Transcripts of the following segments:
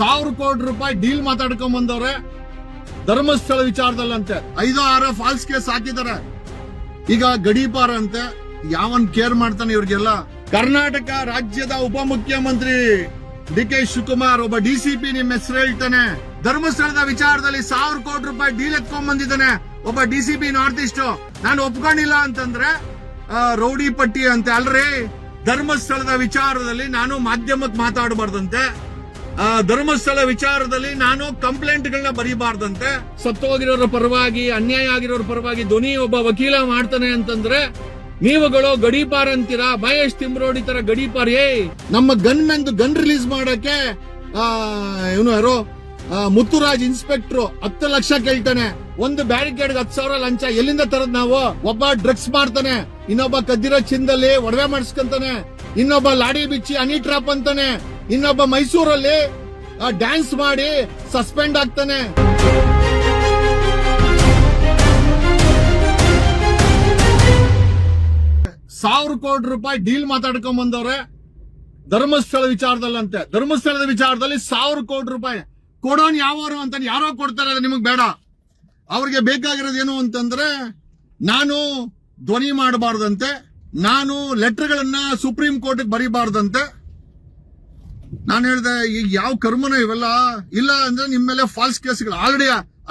ಸಾವಿರ ಕೋಟಿ ರೂಪಾಯಿ ಡೀಲ್ ಮಾತಾಡ್ಕೊಂಡ್ ಬಂದವ್ರೆ. ಧರ್ಮಸ್ಥಳ ವಿಚಾರದಲ್ಲಂತೆ ಐದು ಆರು ಫಾಲ್ಸ್ ಕೇಸ್ ಹಾಕಿದ್ದಾರೆ. ಈಗ ಗಡೀಪಾರ ಅಂತೆ, ಯಾವನ್ ಕೇರ್ ಮಾಡ್ತಾನೆ ಇವ್ರಿಗೆಲ್ಲ? ಕರ್ನಾಟಕ ರಾಜ್ಯದ ಉಪಮುಖ್ಯಮಂತ್ರಿ ಡಿ ಕೆ ಶಿವಕುಮಾರ್, ಒಬ್ಬ ಡಿ ಸಿ ಪಿ ನಿಮ್ಮ ಹೆಸರು ಹೇಳ್ತಾನೆ. ಧರ್ಮಸ್ಥಳದ ವಿಚಾರದಲ್ಲಿ ಸಾವಿರ ಕೋಟಿ ರೂಪಾಯಿ ಡೀಲ್ ಎತ್ಕೊಂಡ್ ಬಂದಿದ್ದಾನೆ ಒಬ್ಬ ಪಿ ನಾರ್ತ್ ಈಸ್ಟ್. ನಾನು ಒಪ್ಕೊಂಡಿಲ್ಲ ಅಂತಂದ್ರೆ ರೌಡಿ ಪಟ್ಟಿ ಅಂತ. ಅಲ್ರಿ, ಧರ್ಮಸ್ಥಳದ ವಿಚಾರದಲ್ಲಿ ನಾನು ಮಾಧ್ಯಮಕ್ಕೆ ಮಾತಾಡಬಾರ್ದಂತೆ. ಧರ್ಮಸ್ಥಳ ವಿಚಾರದಲ್ಲಿ ನಾನು ಕಂಪ್ಲೇಂಟ್ಗಳನ್ನ ಬರೀಬಾರ್ದಂತೆ. ಸತ್ತೋಗಿರೋರ ಪರವಾಗಿ ಅನ್ಯಾಯ ಆಗಿರೋರ ಪರವಾಗಿ ಧ್ವನಿ ಒಬ್ಬ ವಕೀಲ ಮಾಡ್ತಾನೆ ಅಂತಂದ್ರೆ ನೀವುಗಳು ಗಡೀಪಾರ್ ಅಂತೀರಾ? ಮಹೇಶ್ ತಿಮ್ರೋಡಿ ತರ ಗಡೀಪಾರ್ ಏ ನಮ್ಮ ಗನ್ ಮೆಂದು ಗನ್ ರಿಲೀಸ್ ಮಾಡಕ್ಕೆ ಇವನು ಯಾರೋ ಆ, ಮುತ್ತುರಾಜ್ ಇನ್ಸ್ಪೆಕ್ಟರ್ ಹತ್ತು ಲಕ್ಷ ಕೇಳ್ತಾನೆ. ಒಂದು ಬ್ಯಾರಿಕೇಡ್ ಹತ್ತು ಸಾವಿರ ಲಂಚ. ಎಲ್ಲಿಂದ ತರದ್ ನಾವು? ಒಬ್ಬ ಡ್ರಗ್ಸ್ ಮಾಡ್ತಾನೆ. ಇನ್ನೊಬ್ಬ ಕದ್ದಿರೋ ಚಿಂದಲ್ಲಿ ಒಡವೆ ಮಾಡಿಸ್ಕೊಂತಾನೆ. ಇನ್ನೊಬ್ಬ ಲಾಡಿ ಬಿಚ್ಚಿ ಅನಿ ಟ್ರಾಪ್ ಅಂತಾನೆ. ಇನ್ನೊಬ್ಬ ಮೈಸೂರಲ್ಲಿ ಡ್ಯಾನ್ಸ್ ಮಾಡಿ ಸಸ್ಪೆಂಡ್ ಆಗ್ತಾನೆ. ಸಾವಿರ ಕೋಟಿ ರೂಪಾಯಿ ಡೀಲ್ ಮಾತಾಡ್ಕೊಂಡ್ ಬಂದವ್ರೆ. ಧರ್ಮಸ್ಥಳ ವಿಚಾರದಲ್ಲಂತೆ. ಧರ್ಮಸ್ಥಳದ ವಿಚಾರದಲ್ಲಿ ಸಾವಿರ ಕೋಟಿ ರೂಪಾಯಿ. ಕೊಡೋನ್ ಯಾವಾರು ಅಂತ ಯಾರೋ ಕೊಡ್ತಾರೆ ಅದು ನಿಮಗ್ ಬೇಡ. ಅವ್ರಿಗೆ ಬೇಕಾಗಿರೋದು ಏನು ಅಂತಂದ್ರೆ, ನಾನು ಧ್ವನಿ ಮಾಡಬಾರ್ದಂತೆ, ನಾನು ಲೆಟರ್ಗಳನ್ನ ಸುಪ್ರೀಂ ಕೋರ್ಟ್ ಬರೀಬಾರ್ದಂತೆ ನಾನು ಹೇಳ್ದೆ, ಈಗ ಯಾವ ಕರ್ಮನ ಇವೆಲ್ಲ ಇಲ್ಲ ಅಂದ್ರೆ ನಿಮ್ಮ ಮೇಲೆ ಫಾಲ್ಸ್ ಕೇಸ್ಗಳು ಆಲ್ರೆಡಿ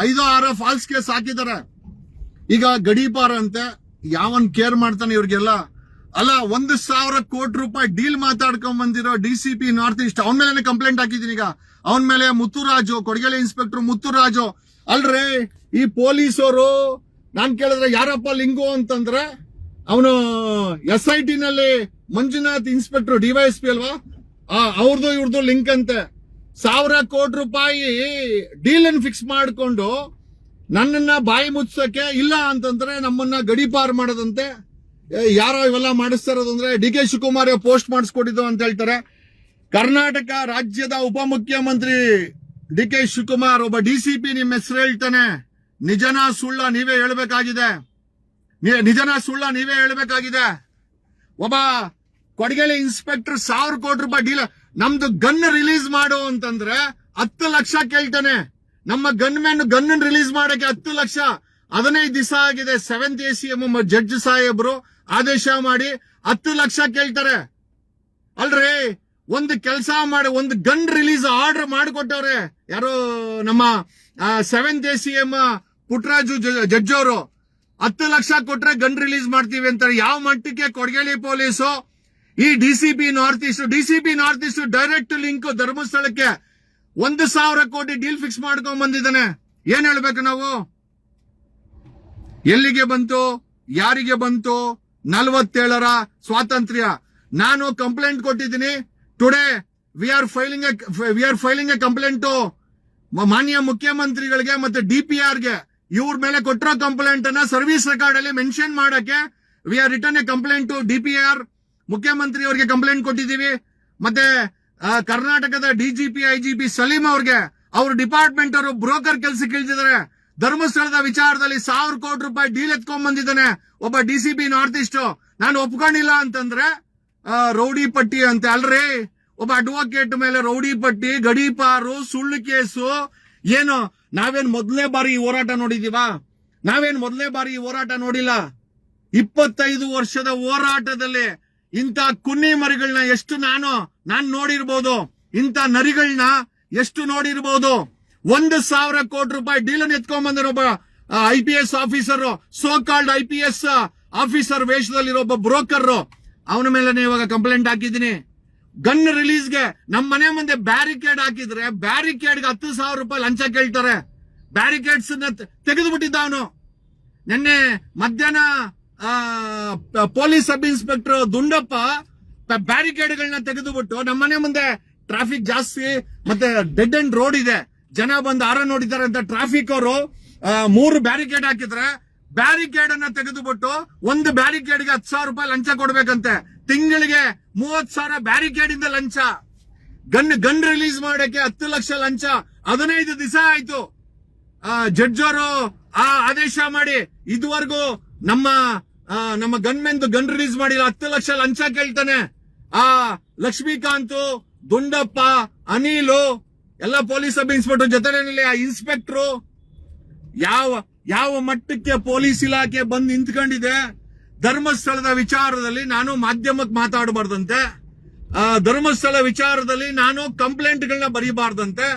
ಐದು ಆರು ಫಾಲ್ಸ್ ಕೇಸ್ ಹಾಕಿದ್ದಾರೆ. ಈಗ ಗಡೀಪಾರ ಅಂತೆ, ಯಾವನ್ ಕೇರ್ ಮಾಡ್ತಾನೆ ಇವ್ರಿಗೆಲ್ಲ? ಅಲ್ಲ, ಒಂದು ಸಾವಿರ ಕೋಟಿ ರೂಪಾಯಿ ಡೀಲ್ ಮಾತಾಡ್ಕೊಂಡ್ ಬಂದಿರೋ D C P north east ಅವನ ಮೇಲೆ ಕಂಪ್ಲೇಂಟ್ ಹಾಕಿದ್ದೀನಿ ಈಗ. ಅವನ ಮೇಲೆ ಮುತ್ತುರಾಜು, ಕೊಡಗೇಲಿ ಇನ್ಸ್ಪೆಕ್ಟರ್ ಮುತ್ತುರಾಜು. ಅಲ್ರಿ, ಈ ಪೊಲೀಸರು, ನಾನ್ ಕೇಳಿದ್ರೆ ಯಾರಪ್ಪ ಲಿಂಗು ಅಂತಂದ್ರೆ, ಅವನು ಎಸ್ ಐ ಟಿ ನಲ್ಲಿ ಮಂಜುನಾಥ್ ಇನ್ಸ್ಪೆಕ್ಟರ್ ಡಿವೈಎಸ್ಪಿ ಅಲ್ವಾ? ಆ ಅವ್ರದ್ದು ಇವ್ರದ್ದು ಲಿಂಕ್ ಅಂತೆ. ಸಾವಿರ ಕೋಟಿ ರೂಪಾಯಿ ಡೀಲ್ ಅನ್ನು ಫಿಕ್ಸ್ ಮಾಡಿಕೊಂಡು ನನ್ನನ್ನ ಬಾಯಿ ಮುಚ್ಚಕ್ಕೆ ಇಲ್ಲ ಅಂತಂದ್ರೆ ನಮ್ಮನ್ನ ಗಡಿಪಾರು ಮಾಡೋದಂತೆ. ಯಾರೋ ಇವೆಲ್ಲ ಮಾಡಿಸ್ತಾ ಇರೋದಂದ್ರೆ ಡಿ ಕೆ ಶಿವಕುಮಾರ್ ಪೋಸ್ಟ್ ಮಾಡಿಸ್ಕೊಟ್ಟಿದ್ದು ಅಂತ ಹೇಳ್ತಾರೆ. ಕರ್ನಾಟಕ ರಾಜ್ಯದ ಉಪಮುಖ್ಯಮಂತ್ರಿ ಡಿ ಕೆ ಶಿವಕುಮಾರ್ ಒಬ್ಬ ಡಿ ಸಿ ಪಿ ನಿಮ್ಮ ಹೆಸರು ಹೇಳ್ತಾನೆ. ನಿಜನ ಸುಳ್ಳ ನೀವೇ ಹೇಳ್ಬೇಕಾಗಿದೆ. ನಿಜನ ಸುಳ್ಳ ನೀವೇ ಹೇಳ್ಬೇಕಾಗಿದೆ. ಒಬ್ಬ ಕೊಡಗೇಲಿ ಇನ್ಸ್ಪೆಕ್ಟರ್ ಸಾವಿರ ಕೋಟಿ ರೂಪಾಯಿ ಡೀಲ್. ನಮ್ದು ಗನ್ ರಿಲೀಸ್ ಮಾಡು ಅಂತಂದ್ರೆ ಹತ್ತು ಲಕ್ಷ ಕೇಳ್ತಾನೆ. ನಮ್ಮ ಗನ್ ಮ್ಯಾನ್ ಗನ್ ರಿಲೀಸ್ ಮಾಡಕ್ಕೆ ಹತ್ತು ಲಕ್ಷ. ಹದಿನೈದು ದಿವಸ ಆಗಿದೆ. Seventh A C M judge ಸಾಹೇಬ್ರು ಆದೇಶ ಮಾಡಿ ಹತ್ತು ಲಕ್ಷ ಕೇಳ್ತಾರೆ. ಅಲ್ರಿ, ಒಂದು ಕೆಲಸ ಮಾಡಿ, ಒಂದು ಗನ್ ರಿಲೀಸ್ ಆರ್ಡರ್ ಮಾಡಿಕೊಟ್ಟವ್ರೆ. ಯಾರು ನಮ್ಮ seventh A C M Puttaraju judge ಅವರು. ಹತ್ತು ಲಕ್ಷ ಕೊಟ್ರೆ ಗನ್ ರಿಲೀಸ್ ಮಾಡ್ತೀವಿ ಅಂತಾರೆ. ಯಾವ ಮಟ್ಟಕ್ಕೆ? ಕೊಡಗೇಳಿ ಪೊಲೀಸು. ಈ D C DCP north east DCP north east direct link ಧರ್ಮಸ್ಥಳಕ್ಕೆ ಒಂದು ಸಾವಿರ ಕೋಟಿ ಡೀಲ್ ಫಿಕ್ಸ್ ಮಾಡ್ಕೊಂಡ್ ಬಂದಿದ್ದಾನೆ. ಏನ್ ಹೇಳ್ಬೇಕು ನಾವು? ಎಲ್ಲಿಗೆ ಬಂತು? ಯಾರಿಗೆ ಬಂತು? ನಲವತ್ತೇಳರ ಸ್ವಾತಂತ್ರ್ಯ. ನಾನು ಕಂಪ್ಲೇಂಟ್ ಕೊಟ್ಟಿದ್ದೀನಿ. Today we are filing we are filing a complaint ಮಾನ್ಯ ಮುಖ್ಯಮಂತ್ರಿಗಳಿಗೆ ಮತ್ತೆ ಡಿ ಪಿ ಗೆ ಇವ್ರ ಮೇಲೆ ಕೊಟ್ಟಿರೋ ಕಂಪ್ಲೇಂಟ್ ಅನ್ನ ಸರ್ವಿಸ್ ರೆಕಾರ್ಡ್ ಅಲ್ಲಿ ಮೆನ್ಷನ್ ಮಾಡಕ್ಕೆ we are return a complaint D P R ಮುಖ್ಯಮಂತ್ರಿ ಅವರಿಗೆ ಕಂಪ್ಲೇಂಟ್ ಕೊಟ್ಟಿದ್ದೀವಿ, ಮತ್ತೆ ಕರ್ನಾಟಕದ ಡಿಜಿಪಿ ಐಜಿಪಿ ಸಲೀಂ ಅವ್ರಿಗೆ, ಅವ್ರ ಡಿಪಾರ್ಟ್ಮೆಂಟ್ ಅವರು ಬ್ರೋಕರ್ ಕೆಲಸಕ್ಕೆ ಕೇಳ್ತಿದ್ದಾರೆ ಧರ್ಮಸ್ಥಳದ ವಿಚಾರದಲ್ಲಿ ಸಾವಿರ ಕೋಟಿ ರೂಪಾಯಿ ಡೀಲ್ ಎತ್ಕೊಂಡ್ ಬಂದಿದ್ದಾನೆ ಒಬ್ಬ ಡಿಸಿಪಿ ನಾರ್ತ್ ಈಸ್ಟ್ ನಾನು ಒಪ್ಕೊಂಡಿಲ್ಲ ಅಂತಂದ್ರೆ ರೌಡಿ ಪಟ್ಟಿ ಅಂತ. ಅಲ್ರಿ, ಒಬ್ಬ ಅಡ್ವೊಕೇಟ್ ಮೇಲೆ ರೌಡಿ ಪಟ್ಟಿ ಗಡೀಪಾರು ಸುಳ್ಳು ಕೇಸು, ಏನು, ನಾವೇನ್ ಮೊದಲನೇ ಬಾರಿ ಈ ಹೋರಾಟ ನೋಡಿದೀವಾ ನಾವೇನ್ ಮೊದಲನೇ ಬಾರಿ ಈ ಹೋರಾಟ ನೋಡಿಲ್ಲ? ಇಪ್ಪತ್ತೈದು ವರ್ಷದ ಹೋರಾಟದಲ್ಲಿ ಇಂಥ ಕುನ್ನಿ ಮರಿಗಳನ್ನ ಎಷ್ಟು ನಾನು ನಾನು ನೋಡಿರ್ಬೋದು. ಇಂಥ ನರಿಗಳನ್ನ ಎಷ್ಟು ನೋಡಿರ್ಬೋದು. ಒಂದು ಸಾವಿರ ಕೋಟಿ ರೂಪಾಯಿ ಡೀಲನ್ ಎತ್ಕೊಂಡ್ ಬಂದಿರೋ ಒಬ್ಬ I P S officer so called I P S officer ವೇಷದಲ್ಲಿರೋ ಒಬ್ಬ ಬ್ರೋಕರ್ ಅವನ ಮೇಲೆ ಇವಾಗ ಕಂಪ್ಲೇಂಟ್ ಹಾಕಿದ್ದೀನಿ. ಗನ್ ರಿಲೀಸ್ಗೆ ನಮ್ಮ ಮನೆ ಮುಂದೆ ಬ್ಯಾರಿಕೇಡ್ ಹಾಕಿದ್ರೆ ಬ್ಯಾರಿಕೇಡ್ಗೆ ಹತ್ತು ಸಾವಿರ ರೂಪಾಯಿ ಲಂಚ ಕೇಳ್ತಾರೆ. ಬ್ಯಾರಿಕೇಡ್ಸ್ ತೆಗೆದು ಬಿಟ್ಟಿದ್ದ ಅವನು. ನಿನ್ನೆ ಮಧ್ಯಾಹ್ನ ಪೊಲೀಸ್ ಸಬ್ ಇನ್ಸ್ಪೆಕ್ಟರ್ ದುಂಡಪ್ಪ ಬ್ಯಾರಿಕೇಡ್ಗಳನ್ನ ತೆಗೆದುಬಿಟ್ಟು ನಮ್ಮನೆ ಮುಂದೆ ಟ್ರಾಫಿಕ್ ಜಾಸ್ತಿ, ಮತ್ತೆ ಡೆಡ್ ಅಂಡ್ ರೋಡ್ ಇದೆ. ಜನ ಬಂದು ಆರ ನೋಡಿದ್ದಾರೆ ಅಂತ ಟ್ರಾಫಿಕ್ ಅವರು ಮೂರು ಬ್ಯಾರಿಕೇಡ್ ಹಾಕಿದ್ರೆ ಬ್ಯಾರಿಕೇಡ್ ಅನ್ನ ತೆಗೆದುಬಿಟ್ಟು ಒಂದು ಬ್ಯಾರಿಕೇಡ್ಗೆ ಹತ್ತು ಸಾವಿರ ರೂಪಾಯಿ ಲಂಚ ಕೊಡ್ಬೇಕಂತೆ. ತಿಂಗಳಿಗೆ ಮೂವತ್ ಸಾವಿರ ಬ್ಯಾರಿಕೇಡ್ ಇಂದ ಲಂಚ. ಗನ್ ಗನ್ ರಿಲೀಸ್ ಮಾಡಕ್ಕೆ ಹತ್ತು ಲಕ್ಷ ಲಂಚ. ಹದಿನೈದು ದಿವಸ ಆಯ್ತು. ಜಡ್ಜ್ ಅವರು ಆ ಆದೇಶ ಮಾಡಿ ಇದುವರೆಗೂ ನಮ್ಮ ನಮ್ಮ ಗನ್ ಮೆನ್ ಗನ್ ರಿಲೀಸ್ ಮಾಡಿಲ್ಲ ಹತ್ತು ಲಕ್ಷ ಲಂಚ ಕೇಳ್ತಾನೆ. ಆ ಲಕ್ಷ್ಮೀಕಾಂತ್ ದುಂಡಪ್ಪ ಅನಿಲು ಎಲ್ಲ ಪೊಲೀಸ್ ಸಬ್ ಇನ್ಸ್ಪೆಕ್ಟರ್ ಜೊತೆನಲ್ಲಿ ಆ ಇನ್ಸ್ಪೆಕ್ಟ್ರು ಯಾವ ಯಾವ ಮಟ್ಟಕ್ಕೆ ಪೊಲೀಸ್ ಇಲಾಖೆ ಬಂದು ನಿಂತ್ಕೊಂಡಿದೆ ಧರ್ಮಸ್ಥಳದ ವಿಚಾರದಲ್ಲಿ ನಾನು ಮಾಧ್ಯಮಕ್ಕೆ ಮಾತಾಡಬಾರ್ದಂತೆ ಆ, ಧರ್ಮಸ್ಥಳ ವಿಚಾರದಲ್ಲಿ ನಾನು ಕಂಪ್ಲೇಂಟ್ಗಳನ್ನ ಬರೀಬಾರ್ದಂತೆ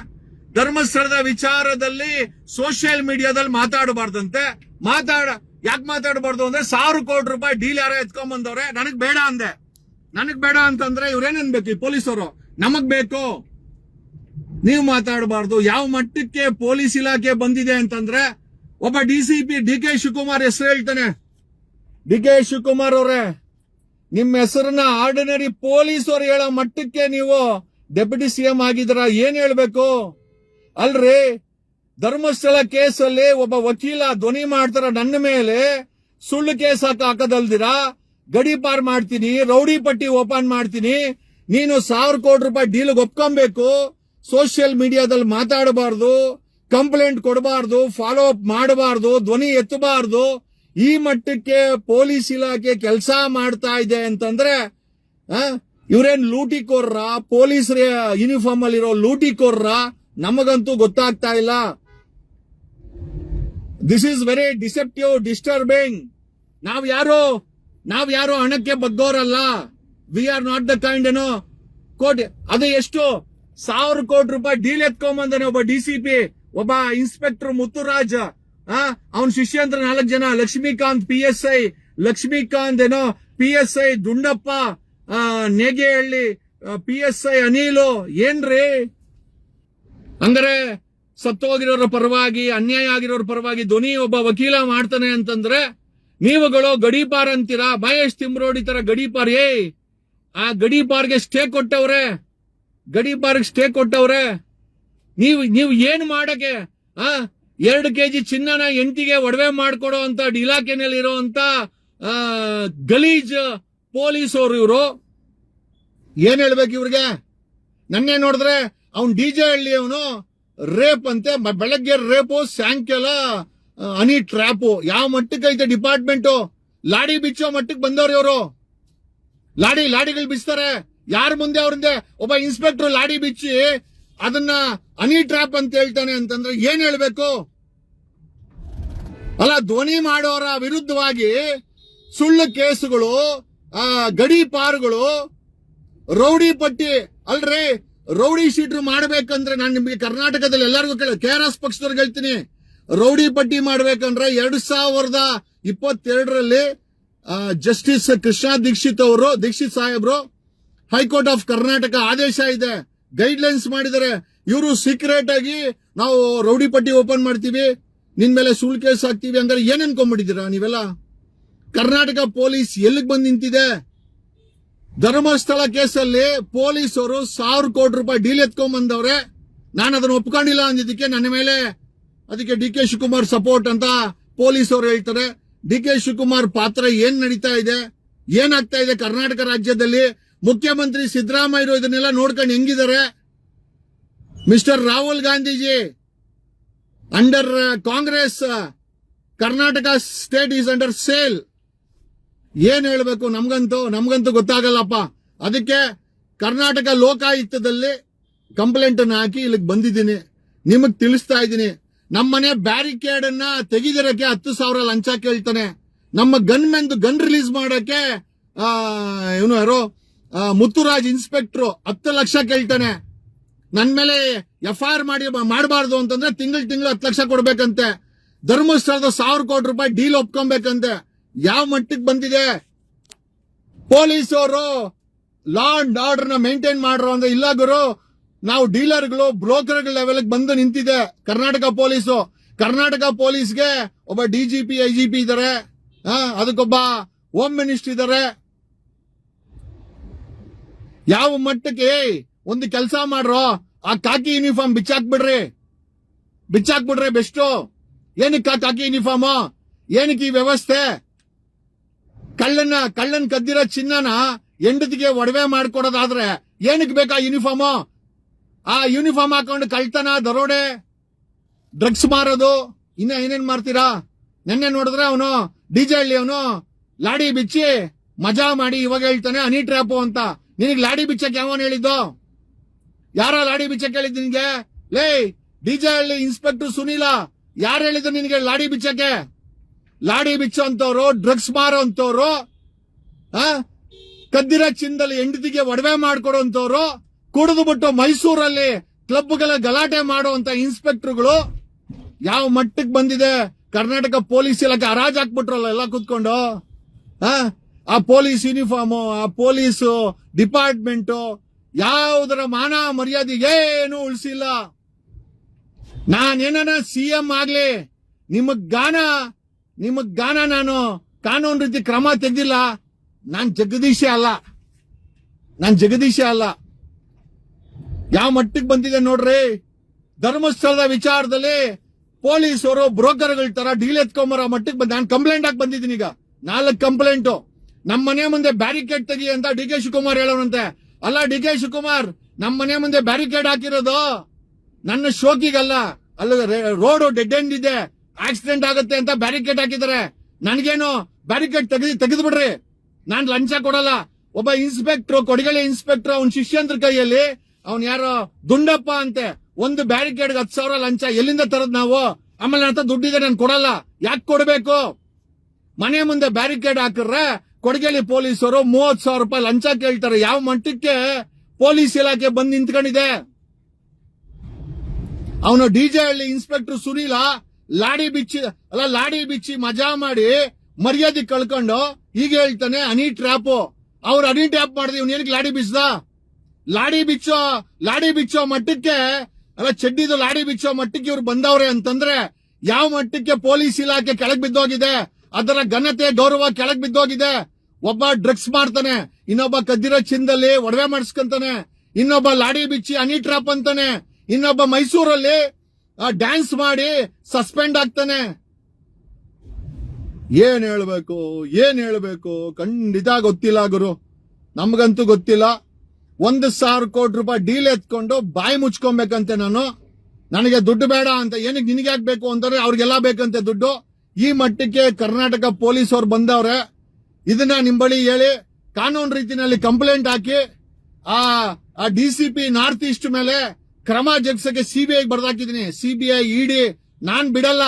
ಧರ್ಮಸ್ಥಳದ ವಿಚಾರದಲ್ಲಿ ಸೋಷಿಯಲ್ ಮೀಡಿಯಾದಲ್ಲಿ ಮಾತಾಡಬಾರ್ದಂತೆ ಮಾತಾಡ ಯಾಕೆ ಮಾತಾಡಬಾರ್ದು ಅಂದ್ರೆ ಸಾವಿರ ಕೋಟಿ ರೂಪಾಯಿ ಡೀಲ್ ಯಾರೋ ಎತ್ಕೊಂಡ್ ಬಂದವ್ರೆ ನನಗ್ ಬೇಡ ಅಂದೆ. ನನಗ್ ಬೇಡ ಅಂತಂದ್ರೆ ಇವ್ರೇನೇನ್ಬೇಕು ಈ ಪೊಲೀಸರು? ನಮಗ್ ಬೇಕು. ನೀವು ಮಾತಾಡಬಾರ್ದು. ಯಾವ ಮಟ್ಟಕ್ಕೆ ಪೊಲೀಸ್ ಇಲಾಖೆ ಬಂದಿದೆ ಅಂತಂದ್ರೆ ಒಬ್ಬ D C P D K Shivakumar ಹೆಸರು ಹೇಳ್ತಾನೆ. ಡಿ ಕೆ ಶಿವಕುಮಾರ್ ಅವರೇ, ನಿಮ್ಮ ಹೆಸರನ್ನ ಆರ್ಡಿನರಿ ಪೊಲೀಸ್ ಅವ್ರು ಹೇಳೋ ಮಟ್ಟಕ್ಕೆ ನೀವು ಡೆಪ್ಯೂಟಿ ಸಿಎಂ ಆಗಿದ್ರ ಏನ್ ಹೇಳ್ಬೇಕು? ಅಲ್ರಿ ಧರ್ಮಸ್ಥಳ ಕೇಸಲ್ಲಿ ಒಬ್ಬ ವಕೀಲ ಧ್ವನಿ ಮಾಡ್ತಾರ ನನ್ನ ಮೇಲೆ. ಸುಳ್ಳು ಕೇಸ್ ಹಾಕ ಹಾಕದಲ್ದಿರಾ? ಗಡಿ ಪಾರ್ ಮಾಡ್ತೀನಿ, ರೌಡಿ ಪಟ್ಟಿ ಓಪನ್ ಮಾಡ್ತೀನಿ. ನೀನು ಸಾವಿರ ಕೋಟಿ ರೂಪಾಯಿ ಡೀಲ್ ಒಪ್ಕೊಬೇಕು. ಸೋಷಿಯಲ್ ಮೀಡಿಯಾದಲ್ಲಿ ಮಾತಾಡಬಾರ್ದು, ಕಂಪ್ಲೇಂಟ್ ಕೊಡಬಾರ್ದು ಫಾಲೋ ಅಪ್ ಮಾಡಬಾರ್ದು, ಧ್ವನಿ ಎತ್ತಬಾರ್ದು. ಈ ಮಟ್ಟಕ್ಕೆ ಪೊಲೀಸ್ ಇಲಾಖೆ ಕೆಲಸ ಮಾಡ್ತಾ ಇದೆ ಅಂತಂದ್ರೆ ಇವ್ರೇನ್ ಲೂಟಿಕೋರ್ರ? ಪೊಲೀಸ್ ಯೂನಿಫಾರ್ಮ್ ಅಲ್ಲಿರೋ ಲೂಟಿಕೋರ್ರ? ನಮಗಂತೂ ಗೊತ್ತಾಗ್ತಾ ಇಲ್ಲ. This is very deceptive disturbing ನಾವ್ ಯಾರು ನಾವ್ ಯಾರು ಹಣಕ್ಕೆ ಬಗ್ಗೋರಲ್ಲ. We are not the kind ಏನೋ ಕೋಟಿ, ಅದು ಎಷ್ಟು? ಸಾವಿರ ಕೋಟಿ ರೂಪಾಯಿ ಡೀಲ್ ಎತ್ಕೊಂಬಂದಾನೆ ಒಬ್ಬ ಡಿ ಸಿ ಪಿ ಒಬ್ಬ ಇನ್ಸ್ಪೆಕ್ಟರ್ ಮುತ್ತುರಾಜ್. ಅವನ ಶಿಷ್ಯಂತ್ರ ನಾಲ್ಕು ಜನ, Lakshmikanth P S I Lakshmikanth ಏನೋ P S I Dundappa Negehalli P S I Anil, ಏನ್ರಿ? ಅಂದ್ರೆ ಸತ್ತೋಗಿರೋರ ಪರವಾಗಿ, ಅನ್ಯಾಯ ಆಗಿರೋರ ಪರವಾಗಿ ಧ್ವನಿ ಒಬ್ಬ ವಕೀಲ ಮಾಡ್ತಾನೆ ಅಂತಂದ್ರೆ, ನೀವುಗಳು ಗಡೀಪಾರ್ ಅಂತೀರಾ? ಮಹೇಶ್ ತಿಮ್ರೋಡಿ ತರ ಗಡೀಪಾರ್ ಏ ಆ ಗಡೀಪಾರ್ಗೆ ಸ್ಟೇ ಕೊಟ್ಟವ್ರೆ. ಗಡೀಪಾರ್ಗೆ ಸ್ಟೇ ಕೊಟ್ಟವ್ರೆ. ನೀವು ನೀವು ಏನ್ ಮಾಡಕ್ಕೆ? ಆ? ಎರಡು ಕೆಜಿ ಚಿನ್ನನ ಎಂಟಿಗೆ ಒಡವೆ ಮಾಡ್ಕೊಡೋ ಅಂತ ಇಲಾಖೆನಲ್ಲಿ ಇರೋಂತ ಗಲೀಜ್ ಅವರು ಇವರು. ಏನ್ ಹೇಳ್ಬೇಕು ಇವ್ರಿಗೆ? ನನ್ನೇ ನೋಡಿದ್ರೆ ಅವ್ನ್ ಡಿ ಜೆ ಹಳ್ಳಿ ಅವನು ರೇಪ್ ಅಂತೆ ಬೆಳಗ್ಗೆ ರೇಪು, ಸಾಯಂಕಾಲ ಅನಿ ಟ್ರ್ಯಾಪು. ಯಾವ ಮಟ್ಟಕ್ಕೆ ಐತೆ ಡಿಪಾರ್ಟ್ಮೆಂಟು? ಲಾಡಿ ಬಿಚ್ಚೋ ಮಟ್ಟಕ್ಕೆ ಬಂದವ್ರಿ ಇವರು. ಲಾಡಿ, ಲಾಡಿಗಳು ಬಿಚ್ತಾರೆ. ಯಾರ ಮುಂದೆ ಅವ್ರಿಂದ? ಒಬ್ಬ ಇನ್ಸ್ಪೆಕ್ಟರ್ ಲಾಡಿ ಬಿಚ್ಚಿ ಅದನ್ನ ಅನಿ ಟ್ರ್ಯಾಪ್ ಅಂತ ಹೇಳ್ತಾನೆ ಅಂತಂದ್ರೆ ಏನ್ ಹೇಳ್ಬೇಕು? ಅಲ್ಲ, ಧ್ವನಿ ಮಾಡೋರ ವಿರುದ್ಧವಾಗಿ ಸುಳ್ಳು ಕೇಸುಗಳು ಗಡಿ ಪಾರುಗಳು, ರೌಡಿ ಪಟ್ಟಿ. ಅಲ್ರಿ? ರೌಡಿ ಶೀಟ್ರು ಮಾಡ್ಬೇಕಂದ್ರೆ ನಾನು ನಿಮಗೆ ಕರ್ನಾಟಕದಲ್ಲಿ ಎಲ್ಲರಿಗೂ ಕೇಳ, ಕೆ ಆರ್ ಎಸ್ ಪಕ್ಷದವ್ರಿಗೆ ಹೇಳ್ತೀನಿ. ರೌಡಿ ಪಟ್ಟಿ ಮಾಡ್ಬೇಕಂದ್ರೆ ಎರಡು ಸಾವಿರದ ಇಪ್ಪತ್ತೆರಡರಲ್ಲಿ ಜಸ್ಟಿಸ್ ಕೃಷ್ಣ ದೀಕ್ಷಿತ್ ಅವರು, ದೀಕ್ಷಿತ್ ಸಾಹೇಬ್ರು ಹೈಕೋರ್ಟ್ ಆಫ್ ಕರ್ನಾಟಕ ಆದೇಶ ಇದೆ. ಗೈಡ್ ಲೈನ್ಸ್ ಮಾಡಿದರೆ ಇವರು ಸೀಕ್ರೆಟ್ ಆಗಿ ನಾವು ರೌಡಿ ಪಟ್ಟಿ ಓಪನ್ ಮಾಡ್ತೀವಿ. ನಿನ್ ಮೇಲೆ ಸುಳ್ಳು ಕೇಸ್ ಹಾಕ್ತೀವಿ ಅಂದ್ರೆ ಏನ್ ನೀವೆಲ್ಲ? ಕರ್ನಾಟಕ ಪೊಲೀಸ್ ಎಲ್ಲಿಗೆ ಬಂದು ನಿಂತಿದೆ? ಧರ್ಮಸ್ಥಳ ಕೇಸಲ್ಲಿ ಪೊಲೀಸರು ಸಾವಿರ ಕೋಟಿ ರೂಪಾಯಿ ಡೀಲ್ ಎತ್ಕೊಂಡ್ ಬಂದವ್ರೆ ನಾನು ಅದನ್ನು ಒಪ್ಕೊಂಡಿಲ್ಲ ಅಂದಿದ್ದಕ್ಕೆ ನನ್ನ ಮೇಲೆ ಅದಕ್ಕೆ ಡಿ ಕೆ ಶಿವಕುಮಾರ್ ಸಪೋರ್ಟ್ ಅಂತ ಪೊಲೀಸ್ ಅವರು ಹೇಳ್ತಾರೆ. ಡಿ ಕೆ ಶಿವಕುಮಾರ್ ಪಾತ್ರ ಏನ್ ನಡೀತಾ ಇದೆ? ಏನಾಗ್ತಾ ಇದೆ ಕರ್ನಾಟಕ ರಾಜ್ಯದಲ್ಲಿ? ಮುಖ್ಯಮಂತ್ರಿ ಸಿದ್ದರಾಮಯ್ಯರು ಇದನ್ನೆಲ್ಲ ನೋಡ್ಕೊಂಡು ಹೆಂಗಿದ್ದಾರೆ? Mister Rahul Gandhiji, under Congress, Karnataka state is under sale. ಏನ್ ಹೇಳ್ಬೇಕು ನಮ್ಗಂತೂ ನಮ್ಗಂತೂ ಗೊತ್ತಾಗಲ್ಲಪ್ಪ. ಅದಕ್ಕೆ ಕರ್ನಾಟಕ ಲೋಕಾಯುಕ್ತದಲ್ಲಿ ಕಂಪ್ಲೇಂಟ್ ಅನ್ನು ಹಾಕಿ ಇಲ್ಲಿಗೆ ಬಂದಿದ್ದೀನಿ. ನಿಮಗ್ ತಿಳಿಸ್ತಾ ಇದ್ದೀನಿ. ನಮ್ಮನೆ ಬ್ಯಾರಿಕೇಡ್ ಅನ್ನ ತೆಗಿದಿರಕ್ಕೆ ಹತ್ತು ಸಾವಿರ ಲಂಚ ಕೇಳ್ತಾನೆ. ನಮ್ಮ ಗನ್ ಮೆಂದು ಗನ್ ರಿಲೀಸ್ ಮಾಡಕ್ಕೆ ಇವನು ಯಾರೋ? ಮುತ್ತುರಾಜ್ ಇನ್ಸ್ಪೆಕ್ಟ್ರು ಹತ್ತು ಲಕ್ಷ ಕೇಳ್ತಾನೆ. ನನ್ ಮೇಲೆ ಎಫ್ ಐ ಆರ್ ಮಾಡಿ, ಮಾಡಬಾರ್ದು ಅಂತಂದ್ರೆ ತಿಂಗಳು ತಿಂಗಳು ಹತ್ತು ಲಕ್ಷ ಕೊಡ್ಬೇಕಂತೆ. ಧರ್ಮಸ್ಥಳದ ಸಾವಿರ ಕೋಟಿ ರೂಪಾಯಿ ಡೀಲ್ ಒಪ್ಕೊಬೇಕಂತೆ. ಯಾವ ಮಟ್ಟಕ್ಕೆ ಬಂದಿದೆ? ಪೊಲೀಸರು ಲಾ ಅಂಡ್ ಆರ್ಡರ್ನ ಮೇಂಟೈನ್ ಮಾಡ್ರು ಅಂದ್ರೆ ಇಲ್ಲ ಗುರು. ನಾವು ಡೀಲರ್ಗಳು ಬ್ರೋಕರ್ಗಳ ಲೆವೆಲ್ಗೆ ಬಂದು ನಿಂತಿದೆ. ಕರ್ನಾಟಕ ಪೊಲೀಸು. ಕರ್ನಾಟಕ ಪೊಲೀಸ್ಗೆ ಒಬ್ಬ ಡಿಜಿಪಿ ಐಜಿಪಿ ಇದಾರೆ. ಆ, ಅದಕ್ಕೊಬ್ಬ ಹೋಮ್ ಮಿನಿಸ್ಟರ್ ಇದ್ದಾರೆ ಯಾವ ಮಟ್ಟಕ್ಕೆ ಒಂದು ಕೆಲಸ ಮಾಡ್ರೋ ಆ ಕಾಕಿ ಯೂನಿಫಾರ್ಮ್ ಬಿಚ್ಚಾಕ್ಬಿಡ್ರಿ. ಬಿಚ್ಚಾಕ್ಬಿಡ್ರಿ ಬೆಸ್ಟು. ಏನಕ್ಕೆ ಕಾಕಿ ಯೂನಿಫಾರ್ಮ್ ಏನಕ್ಕೆ ಈ ವ್ಯವಸ್ಥೆ? ಕಳ್ಳನ್ನ, ಕಳ್ಳನ್ ಕದ್ದಿರೋ ಚಿನ್ನನ ಹೆಂಡತಿಗೆ ಒಡವೆ ಮಾಡ್ಕೊಡೋದಾದ್ರೆ ಏನಕ್ಕೆ ಬೇಕಾ ಯೂನಿಫಾರ್ಮ್ ಆ ಯೂನಿಫಾರ್ಮ್ ಹಾಕೊಂಡು ಕಳ್ತನ ದರೋಡೆ ಡ್ರಗ್ಸ್ ಮಾರೋದು. ಇನ್ನ ಏನೇನ್ ಮಾಡ್ತೀರಾ? ನೆನ್ನೆ ನೋಡಿದ್ರೆ ಅವನು ಡಿಜೆ ಹಳ್ಳಿ ಅವನು ಲಾಡಿ ಬಿಚ್ಚಿ ಮಜಾ ಮಾಡಿ ಇವಾಗ ಹೇಳ್ತಾನೆ ಅನಿ ಟ್ರ್ಯಾಪು ಅಂತ. ನಿನಗೆ ಲಾಡಿ ಬಿಚ್ಚಕ್ಕೆ ಯಾವನ್ ಹೇಳಿದ್ದು? ಯಾರ ಲಾಡಿ ಬಿಚ್ಚಕ್ಕೆ ಹೇಳಿದ್ದು ನಿನ್ಗೆ? ಲೇ ಡಿಜೆ ಹಳ್ಳಿ ಇನ್ಸ್ಪೆಕ್ಟರ್ ಸುನೀಲ, ಯಾರು ಹೇಳಿದ್ರು ನಿನಗೆ ಲಾಡಿ ಬಿಚ್ಚಕ್ಕೆ? ಲಾಡಿ ಬಿಚ್ಚೋ ಅಂತವ್ರು, ಡ್ರಗ್ಸ್ ಮಾರೋ ಅಂತವ್ರು, ಆ? ಕದ್ದಿರ ಚಿನ್ನದಲ್ಲಿ ಹೆಂಡತಿಗೆ ಒಡವೆ ಮಾಡ್ಕೊಡೋಂಥವ್ರು ಕುಡಿದು ಬಿಟ್ಟು ಮೈಸೂರಲ್ಲಿ ಕ್ಲಬ್ಗಳ ಗಲಾಟೆ ಮಾಡುವಂತ ಇನ್ಸ್ಪೆಕ್ಟರ್ಗಳು ಯಾವ ಮಟ್ಟಕ್ಕೆ ಬಂದಿದೆ? ಕರ್ನಾಟಕ ಪೊಲೀಸ್ ಇಲಾಖೆ ಹರಾಜ್ ಹಾಕ್ಬಿಟ್ರಲ್ಲ ಎಲ್ಲ ಕೂತ್ಕೊಂಡು? ಆ? ಪೊಲೀಸ್ ಯೂನಿಫಾರ್ಮು, ಆ ಪೊಲೀಸ್ ಡಿಪಾರ್ಟ್ಮೆಂಟು ಯಾವುದರ ಮಾನ ಮರ್ಯಾದೆ ಏನು ಉಳಿಸಿಲ್ಲ. ನಾನೇನ ಸಿ ಎಂ ಆಗ್ಲಿ, ನಿಮಗ್ ಗಾನ ನಿಮಗ್ ಗಾನ ನಾನು, ಕಾನೂನು ರೀತಿ ಕ್ರಮ ತೆಗ್ದಿಲ್ಲ. ನಾನ್ ಜಗದೀಶ ಅಲ್ಲ. ನಾನ್ ಜಗದೀಶ ಅಲ್ಲ. ಯಾವ ಮಟ್ಟಿಗೆ ಬಂದಿದೆ ನೋಡ್ರಿ? ಧರ್ಮಸ್ಥಳದ ವಿಚಾರದಲ್ಲಿ ಪೊಲೀಸರು, ಬ್ರೋಕರ್ಗಳ ತರ ಡೀಲ್ ಎತ್ಕೊಂಬರೋ ಮಟ್ಟಿಗೆ ಬಂದ ನಾನು ಕಂಪ್ಲೇಂಟ್ ಹಾಕಿ ಬಂದಿದ್ದೀನಿ ಈಗ. ನಾಲ್ಕು ಕಂಪ್ಲೇಂಟು ನಮ್ಮ ಮನೆ ಮುಂದೆ ಬ್ಯಾರಿಕೇಡ್ ತೆಗಿ ಅಂತ ಡಿ ಕೆ ಶಿವಕುಮಾರ್ ಹೇಳೋನಂತೆ. ಅಲ್ಲ ಡಿ ಕೆ ಶಿವಕುಮಾರ್ ನಮ್ಮ ಮನೆ ಮುಂದೆ ಬ್ಯಾರಿಕೇಡ್ ಹಾಕಿರೋದು. ನನ್ನ ಶೋಕಿಗಲ್ಲ. ಅಲ್ಲ ರೋಡ್ ಡೆಡ್ ಎಂಡ್ ಇದೆ. ಆಕ್ಸಿಡೆಂಟ್ ಆಗುತ್ತೆ ಅಂತ ಬ್ಯಾರಿಕೇಡ್ ಹಾಕಿದ್ದಾರೆ. ನನಗೇನು ಬ್ಯಾರಿಕೇಡ್ ತೆಗೆದು ತೆಗೆದು ಬಿಡ್ರಿ ನಾನ್ ಲಂಚ ಕೊಡಲ್ಲ. ಒಬ್ಬ ಇನ್ಸ್ಪೆಕ್ಟರ್ ಕೊಡಗಳಿ ಇನ್ಸ್ಪೆಕ್ಟರ್, ಅವ್ನ ಶಿಷ್ಯಂದ್ರ ಕೈಯಲ್ಲಿ ಅವ್ನ್ ಯಾರೋ ದುಂಡಪ್ಪ ಅಂತೆ. ಒಂದು ಬ್ಯಾರಿಕೇಡ್ ಹತ್ತು ಸಾವಿರ ಲಂಚ ಎಲ್ಲಿಂದ ತರದ್ ನಾವು? ಆಮೇಲೆ ಹತ್ರ ದುಡ್ಡಿದೆ, ನಾನು ಕೊಡಲ್ಲ. ಯಾಕೆ ಕೊಡಬೇಕು? ಮನೆ ಮುಂದೆ ಬ್ಯಾರಿಕೇಡ್ ಹಾಕಿದ್ರೆ ಕೊಡಗೇಲಿ ಪೊಲೀಸರು ಮೂವತ್ ಸಾವಿರ ರೂಪಾಯಿ ಲಂಚ ಕೇಳ್ತಾರೆ. ಯಾವ ಮಟ್ಟಕ್ಕೆ ಪೊಲೀಸ್ ಇಲಾಖೆ ಬಂದು ನಿಂತ್ಕೊಂಡಿದೆ? ಅವನು ಡಿಜೆ ಹಳ್ಳಿ ಇನ್ಸ್ಪೆಕ್ಟರ್ ಸುನೀಲ ಲಾಡಿ ಬಿಚ್ಚಿ, ಅಲ್ಲ, ಲಾಡಿ ಬಿಚ್ಚಿ ಮಜಾ ಮಾಡಿ ಮರ್ಯಾದೆ ಕಳ್ಕೊಂಡು ಈಗ ಹೇಳ್ತಾನೆ ಅನಿ ಟ್ರ್ಯಾಪ್ ಅವ್ರು ಅನಿ ಟ್ರ್ಯಾಪ್ ಮಾಡಿದ್ರೆ ಇವ್ನ ಏನಕ್ಕೆ ಲಾಡಿ ಬಿಚ್ಚದ? ಲಾಡಿ ಬಿಚ್ಚೋ ಲಾಡಿ ಬಿಚ್ಚೋ ಮಟ್ಟಕ್ಕೆ, ಅಲ್ಲ, ಚಡ್ಡಿದು ಲಾಡಿ ಬಿಚ್ಚೋ ಮಟ್ಟಕ್ಕೆ ಇವ್ರು ಬಂದವ್ರೆ ಅಂತಂದ್ರೆ ಯಾವ ಮಟ್ಟಕ್ಕೆ ಪೊಲೀಸ್ ಇಲಾಖೆ ಕೆಳಗ್ ಬಿದ್ದೋಗಿದೆ? ಅದರ ಘನತೆ, ಗೌರವ ಕೆಳಗ್ ಬಿದ್ದೋಗಿದೆ. ಒಬ್ಬ ಡ್ರಗ್ಸ್ ಮಾಡ್ತಾನೆ, ಇನ್ನೊಬ್ಬ ಕದ್ದಿರೋ ಚಿನ್ನದಲ್ಲಿ ಒಡವೆ ಮಾಡಿಸ್ಕೊಂತಾನೆ, ಇನ್ನೊಬ್ಬ ಲಾಡಿ ಬಿಚ್ಚಿ ಅನಿ ಟ್ರಾಪ್ ಅಂತಾನೆ, ಇನ್ನೊಬ್ಬ ಮೈಸೂರಲ್ಲಿ ಡ್ಯಾನ್ಸ್ ಮಾಡಿ ಸಸ್ಪೆಂಡ್ ಆಗ್ತಾನೆ. ಏನ್ ಹೇಳ್ಬೇಕು ಏನ್ ಹೇಳ್ಬೇಕು? ಖಂಡಿತ ಗೊತ್ತಿಲ್ಲ ಗುರು. ನಮ್ಗಂತೂ ಗೊತ್ತಿಲ್ಲ. ಒಂದು ಸಾವಿರ ಕೋಟಿ ರೂಪಾಯಿ ಡೀಲ್ ಎತ್ಕೊಂಡು ಬಾಯಿ ಮುಚ್ಕೊಬೇಕಂತೆ ನಾನು. ನನಗೆ ದುಡ್ಡು ಬೇಡ ಅಂತ. ಏನಕ್ಕೆ ನಿನಗೆ ಹಾಕ್ಬೇಕು ಬೇಕು ಅಂತಂದ್ರೆ ಅವ್ರಿಗೆಲ್ಲ ಬೇಕಂತೆ ದುಡ್ಡು. ಈ ಮಟ್ಟಕ್ಕೆ ಕರ್ನಾಟಕ ಪೊಲೀಸ್ ಅವ್ರು ಬಂದವ್ರೆ, ಇದನ್ನ ನಿಮ್ ಬಳಿ ಹೇಳಿ, ಕಾನೂನು ರೀತಿನಲ್ಲಿ ಕಂಪ್ಲೇಂಟ್ ಹಾಕಿ, ಆ ಆ D C P north east ಮೇಲೆ ಕ್ರಮ ಜರುಗಿಸಕ್ಕೆ ಸಿಬಿಐ ಬರ್ದಾಕಿದೀನಿ ಸಿಬಿಐ ಇಡಿ ನಾನ್ ಬಿಡಲ್ಲ.